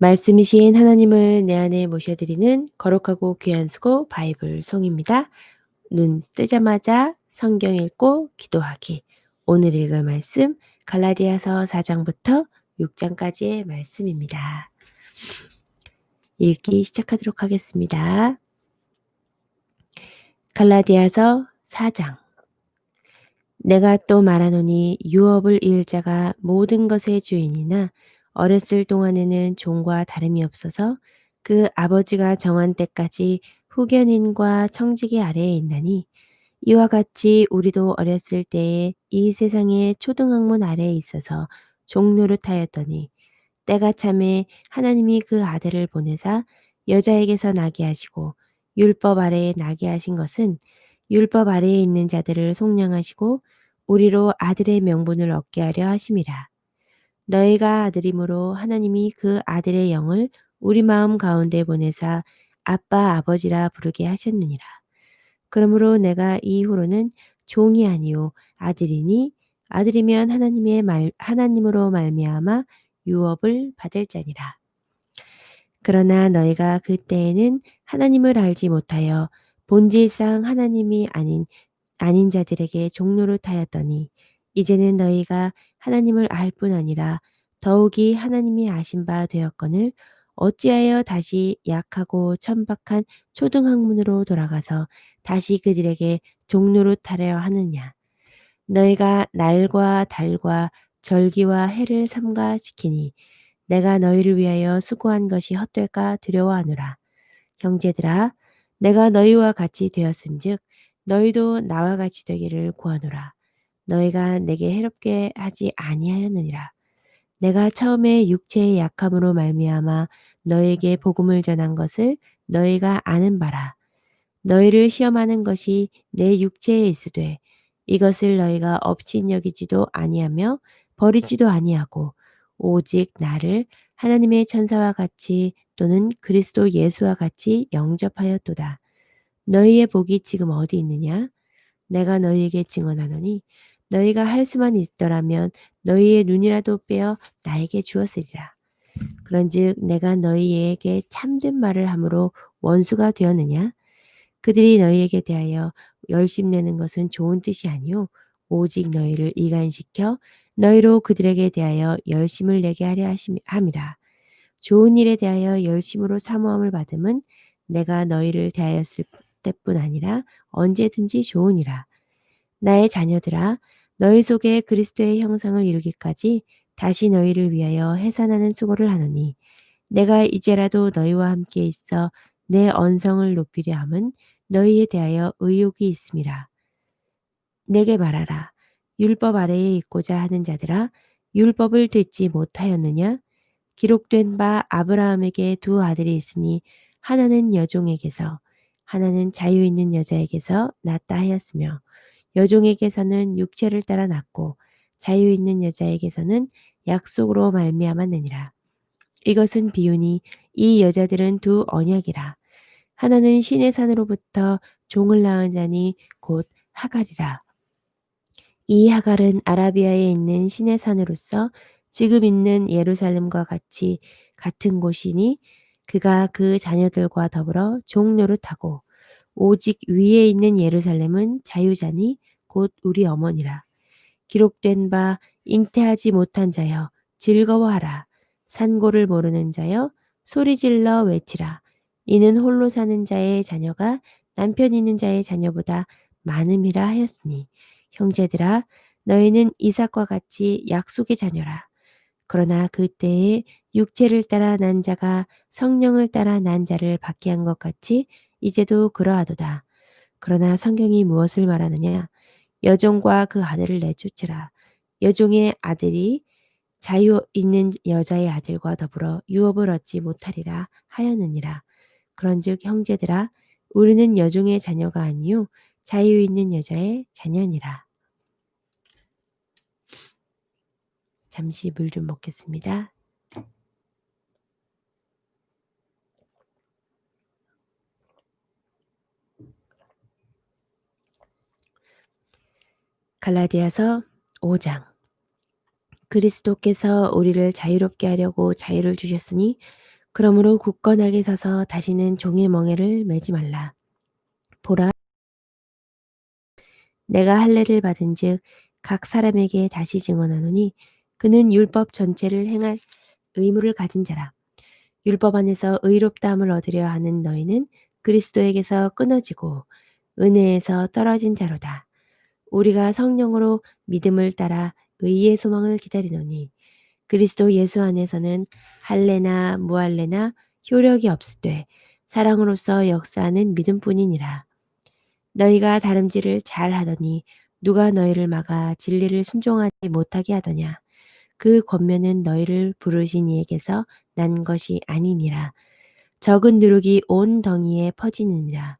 말씀이신 하나님을 내 안에 모셔드리는 거룩하고 귀한 수고 바이블 송입니다. 눈 뜨자마자 성경 읽고 기도하기. 오늘 읽을 말씀 갈라디아서 4장부터 6장까지의 말씀입니다. 읽기 시작하도록 하겠습니다. 갈라디아서 4장 내가 또 말하노니 유업을 이을 자가 모든 것의 주인이나 어렸을 동안에는 종과 다름이 없어서 그 아버지가 정한 때까지 후견인과 청지기 아래에 있나니 이와 같이 우리도 어렸을 때에 이 세상의 초등학문 아래에 있어서 종노릇하였더니 때가 참에 하나님이 그 아들을 보내사 여자에게서 나게 하시고 율법 아래에 나게 하신 것은 율법 아래에 있는 자들을 속량하시고 우리로 아들의 명분을 얻게 하려 하심이라. 너희가 아들이므로 하나님이 그 아들의 영을 우리 마음 가운데 보내사 아빠 아버지라 부르게 하셨느니라. 그러므로 내가 이후로는 종이 아니요 아들이니 아들이면 하나님의 말 하나님으로 말미암아 유업을 받을 자니라. 그러나 너희가 그때에는 하나님을 알지 못하여 본질상 하나님이 아닌 아닌 자들에게 종로를 타였더니 이제는 너희가 하나님을 알 뿐 아니라 더욱이 하나님이 아신 바 되었거늘 어찌하여 다시 약하고 천박한 초등학문으로 돌아가서 다시 그들에게 종로를 타려 하느냐. 너희가 날과 달과 절기와 해를 삼가 지키니 내가 너희를 위하여 수고한 것이 헛될까 두려워하노라. 형제들아 내가 너희와 같이 되었은즉 너희도 나와 같이 되기를 구하노라. 너희가 내게 해롭게 하지 아니하였느니라. 내가 처음에 육체의 약함으로 말미암아 너에게 복음을 전한 것을 너희가 아는 바라. 너희를 시험하는 것이 내 육체에 있으되 이것을 너희가 업신여기지도 아니하며 버리지도 아니하고 오직 나를 하나님의 천사와 같이 또는 그리스도 예수와 같이 영접하였도다. 너희의 복이 지금 어디 있느냐? 내가 너희에게 증언하노니 너희가 할 수만 있더라면 너희의 눈이라도 빼어 나에게 주었으리라. 그런즉 내가 너희에게 참된 말을 함으로 원수가 되었느냐? 그들이 너희에게 대하여 열심 내는 것은 좋은 뜻이 아니요 오직 너희를 이간시켜 너희로 그들에게 대하여 열심을 내게 하려 함이라. 좋은 일에 대하여 열심으로 사모함을 받음은 내가 너희를 대하였을 때뿐 아니라 언제든지 좋으니라. 나의 자녀들아 너희 속에 그리스도의 형상을 이루기까지 다시 너희를 위하여 해산하는 수고를 하노니 내가 이제라도 너희와 함께 있어 내 언성을 높이려 함은 너희에 대하여 의욕이 있음이라. 내게 말하라. 율법 아래에 있고자 하는 자들아 율법을 듣지 못하였느냐? 기록된 바 아브라함에게 두 아들이 있으니 하나는 여종에게서 하나는 자유 있는 여자에게서 낳다 하였으며 여종에게서는 육체를 따라 낳고 자유 있는 여자에게서는 약속으로 말미암았느니라. 이것은 비유니 이 여자들은 두 언약이라. 하나는 신의 산으로부터 종을 낳은 자니 곧 하갈이라. 이 하갈은 아라비아에 있는 신의 산으로서 지금 있는 예루살렘과 같이 같은 곳이니 그가 그 자녀들과 더불어 종료를 타고 오직 위에 있는 예루살렘은 자유자니 곧 우리 어머니라. 기록된 바 잉태하지 못한 자여 즐거워하라. 산고를 모르는 자여 소리질러 외치라. 이는 홀로 사는 자의 자녀가 남편 있는 자의 자녀보다 많음이라 하였으니 형제들아 너희는 이삭과 같이 약속의 자녀라. 그러나 그때에 육체를 따라 난 자가 성령을 따라 난 자를 받게 한 것 같이 이제도 그러하도다. 그러나 성경이 무엇을 말하느냐? 여종과 그 아들을 내쫓으라. 여종의 아들이 자유 있는 여자의 아들과 더불어 유업을 얻지 못하리라 하였느니라. 그런즉 형제들아 우리는 여종의 자녀가 아니요 자유 있는 여자의 자녀니라. 잠시 물 좀 먹겠습니다. 갈라디아서 5장 그리스도께서 우리를 자유롭게 하려고 자유를 주셨으니 그러므로 굳건하게 서서 다시는 종의 멍에를 매지 말라. 보라 내가 할례를 받은즉 각 사람에게 다시 증언하노니 그는 율법 전체를 행할 의무를 가진 자라. 율법 안에서 의롭다함을 얻으려 하는 너희는 그리스도에게서 끊어지고 은혜에서 떨어진 자로다. 우리가 성령으로 믿음을 따라 의의 소망을 기다리노니 그리스도 예수 안에서는 할례나 무할례나 효력이 없으되 사랑으로서 역사하는 믿음뿐이니라. 너희가 다름질을 잘 하더니 누가 너희를 막아 진리를 순종하지 못하게 하더냐. 그 권면은 너희를 부르신 이에게서 난 것이 아니니라. 적은 누룩이 온 덩이에 퍼지느니라.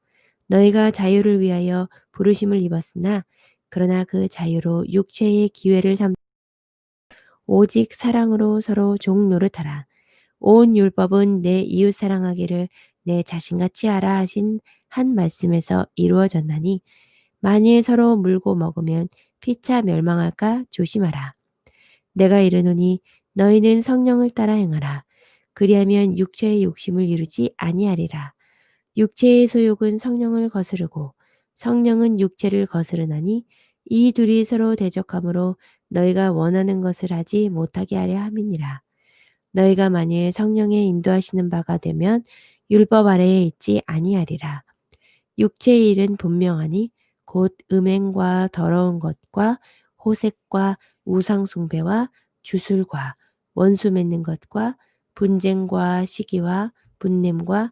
너희가 자유를 위하여 부르심을 입었으나 그러나 그 자유로 육체의 기회를 삼 오직 사랑으로 서로 종 노릇하라. 온 율법은 내 이웃 사랑하기를 내 자신같이 하라 하신 한 말씀에서 이루어졌나니 만일 서로 물고 먹으면 피차 멸망할까 조심하라. 내가 이르노니 너희는 성령을 따라 행하라. 그리하면 육체의 욕심을 이루지 아니하리라. 육체의 소욕은 성령을 거스르고 성령은 육체를 거스르나니 이 둘이 서로 대적함으로 너희가 원하는 것을 하지 못하게 하려 함이니라. 너희가 만일 성령의 인도하시는 바가 되면 율법 아래에 있지 아니하리라. 육체의 일은 분명하니 곧 음행과 더러운 것과 호색과 우상숭배와 주술과 원수 맺는 것과 분쟁과 시기와 분냄과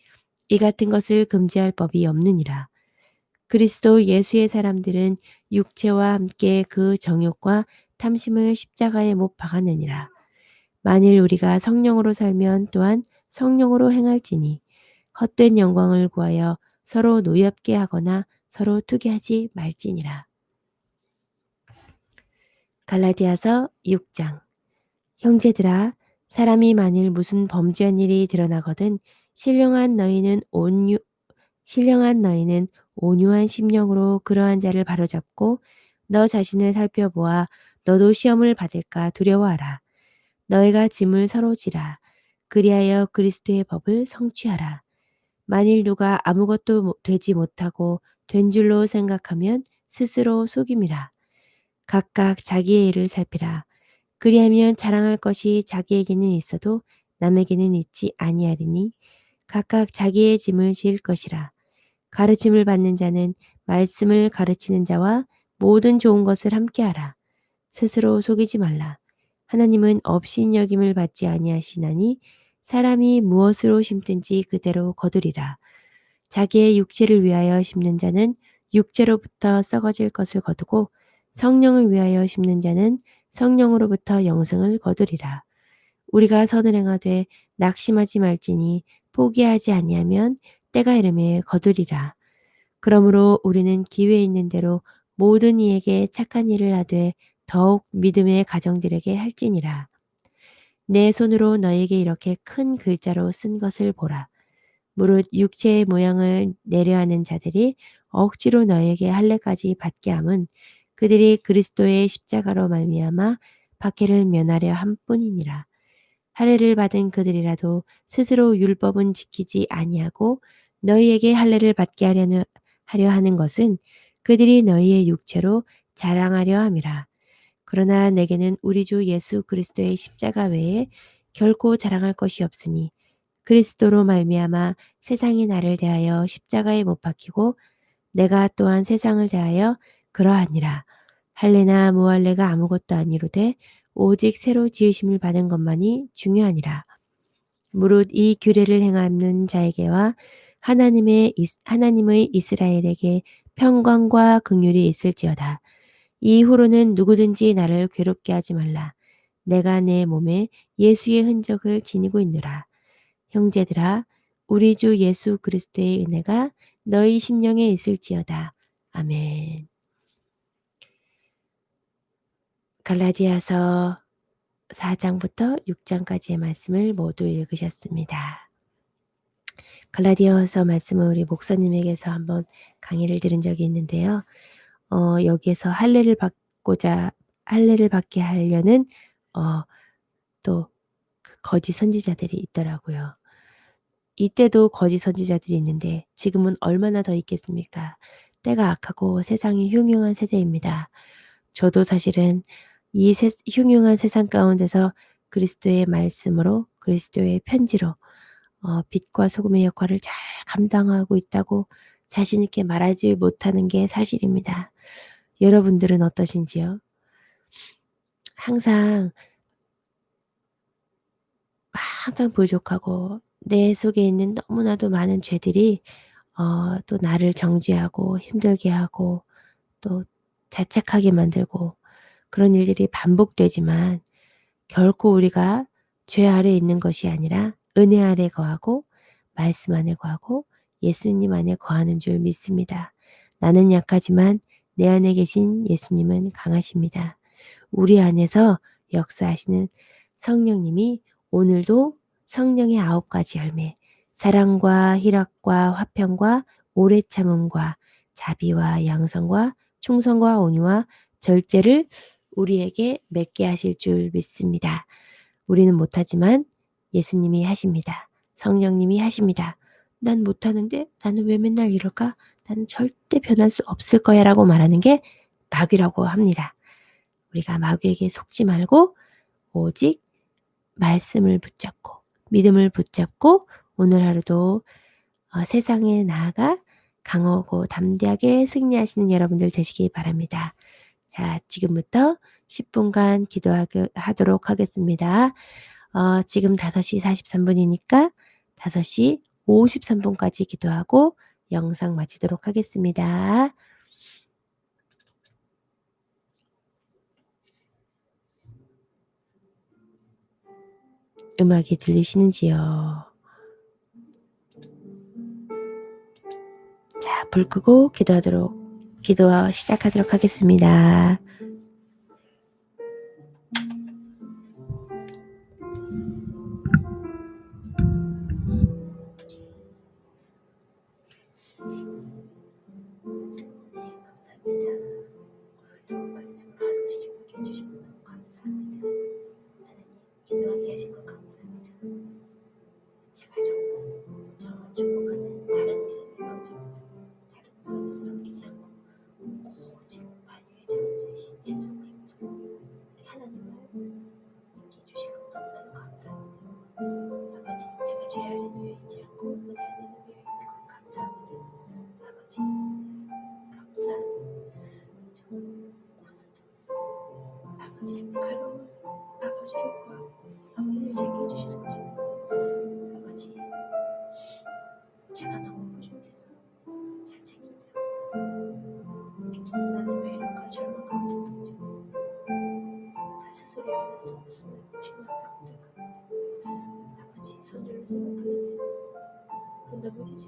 이 같은 것을 금지할 법이 없느니라. 그리스도 예수의 사람들은 육체와 함께 그 정욕과 탐심을 십자가에 못 박았느니라. 만일 우리가 성령으로 살면 또한 성령으로 행할지니 헛된 영광을 구하여 서로 노엽게 하거나 서로 투기하지 말지니라. 갈라디아서 6장 형제들아 사람이 만일 무슨 범죄한 일이 드러나거든 신령한 너희는 온유 신령한 너희는 온유한 심령으로 그러한 자를 바로잡고 너 자신을 살펴보아 너도 시험을 받을까 두려워하라. 너희가 짐을 서로 지라. 그리하여 그리스도의 법을 성취하라. 만일 누가 아무것도 되지 못하고 된 줄로 생각하면 스스로 속임이라. 각각 자기의 일을 살피라. 그리하면 자랑할 것이 자기에게는 있어도 남에게는 있지 아니하리니 각각 자기의 짐을 지을 것이라. 가르침을 받는 자는 말씀을 가르치는 자와 모든 좋은 것을 함께하라. 스스로 속이지 말라. 하나님은 없인 여김을 받지 아니하시나니 사람이 무엇으로 심든지 그대로 거두리라. 자기의 육체를 위하여 심는 자는 육체로부터 썩어질 것을 거두고 성령을 위하여 심는 자는 성령으로부터 영생을 거두리라. 우리가 선을 행하되 낙심하지 말지니 포기하지 아니하면 때가 이름에 거두리라. 그러므로 우리는 기회 있는 대로 모든 이에게 착한 일을 하되 더욱 믿음의 가정들에게 할지니라. 내 손으로 너에게 이렇게 큰 글자로 쓴 것을 보라. 무릇 육체의 모양을 내려하는 자들이 억지로 너에게 할례까지 받게 함은 그들이 그리스도의 십자가로 말미암아 박해를 면하려 함뿐이니라. 할례를 받은 그들이라도 스스로 율법은 지키지 아니하고 너희에게 할례를 받게 하려, 하려 하는 것은 그들이 너희의 육체로 자랑하려 함이라. 그러나 내게는 우리 주 예수 그리스도의 십자가 외에 결코 자랑할 것이 없으니 그리스도로 말미암아 세상이 나를 대하여 십자가에 못 박히고 내가 또한 세상을 대하여 그러하니라. 할례나 무할례가 아무것도 아니로되 오직 새로 지으심을 받은 것만이 중요하니라. 무릇 이 규례를 행하는 자에게와 하나님의 하나님의 이스라엘에게 평강과 긍휼이 있을지어다. 이후로는 누구든지 나를 괴롭게 하지 말라. 내가 내 몸에 예수의 흔적을 지니고 있노라. 형제들아, 우리 주 예수 그리스도의 은혜가 너희 심령에 있을지어다. 아멘. 갈라디아서 4장부터 6장까지의 말씀을 모두 읽으셨습니다. 갈라디아서 말씀을 우리 목사님에게서 한번 강의를 들은 적이 있는데요. 어, 여기에서 할례를 받고자 할례를 받게 하려는 어, 또그 거짓 선지자들이 있더라고요. 이때도 거짓 선지자들이 있는데 지금은 얼마나 더 있겠습니까? 때가 악하고 세상이 흉흉한 세대입니다. 저도 사실은 이 세, 흉흉한 세상 가운데서 그리스도의 말씀으로 그리스도의 편지로 어, 빛과 소금의 역할을 잘 감당하고 있다고 자신 있게 말하지 못하는 게 사실입니다. 여러분들은 어떠신지요? 항상 항상 부족하고 내 속에 있는 너무나도 많은 죄들이 어, 또 나를 정죄하고 힘들게 하고 또 자책하게 만들고 그런 일들이 반복되지만 결코 우리가 죄 아래 있는 것이 아니라 은혜 아래 거하고 말씀 안에 거하고 예수님 안에 거하는 줄 믿습니다. 나는 약하지만 내 안에 계신 예수님은 강하십니다. 우리 안에서 역사하시는 성령님이 오늘도 성령의 아홉 가지 열매, 사랑과 희락과 화평과 오래 참음과 자비와 양성과 충성과 온유와 절제를 우리에게 맺게 하실 줄 믿습니다. 우리는 못하지만 예수님이 하십니다. 성령님이 하십니다. 난 못하는데 나는 왜 맨날 이럴까? 나는 절대 변할 수 없을 거야 라고 말하는 게 마귀라고 합니다. 우리가 마귀에게 속지 말고 오직 말씀을 붙잡고 믿음을 붙잡고 오늘 하루도 어, 세상에 나아가 강하고 담대하게 승리하시는 여러분들 되시기 바랍니다. 자, 지금부터 10분간 기도하도록 하겠습니다. 어, 지금 5시 43분이니까 5시 53분까지 기도하고 영상 마치도록 하겠습니다. 음악이 들리시는지요? 자, 불 끄고 기도하도록, 기도 시작하도록 하겠습니다. 그런다고 되지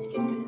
skip to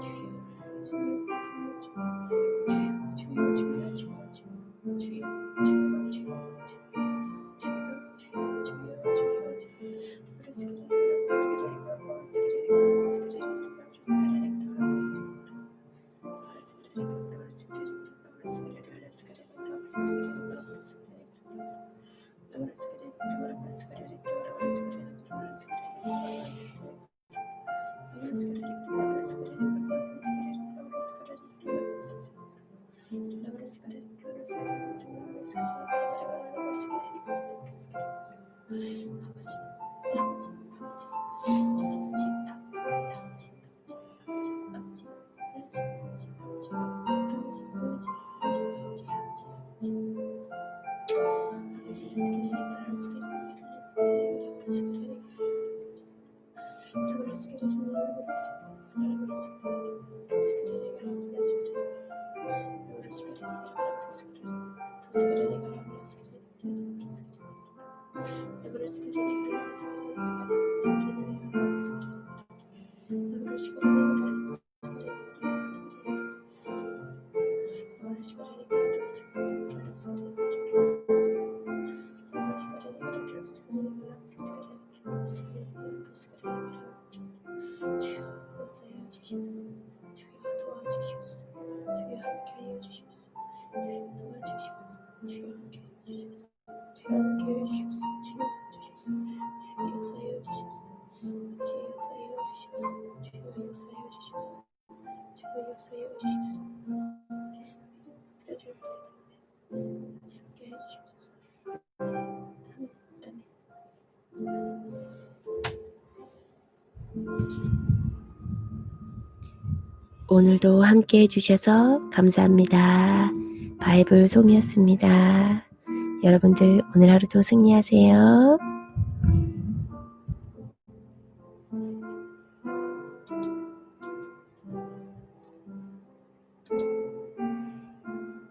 to you, to you, to you, to you, to you, to you to you. your hands. Can anything? 취하게 해주십시오. 취하게 해주십시오. 취하게 해주십시오. 주의 역사에 주십시오 주의 역사에 주십시오 주의 역사에 주십시오 예수님이 그대를 믿으면 함께 해주십시오 아멘 아멘 오늘도 함께 해주셔서 감사합니다. 바이블 송이었습니다. 여러분들 오늘 하루도 승리하세요.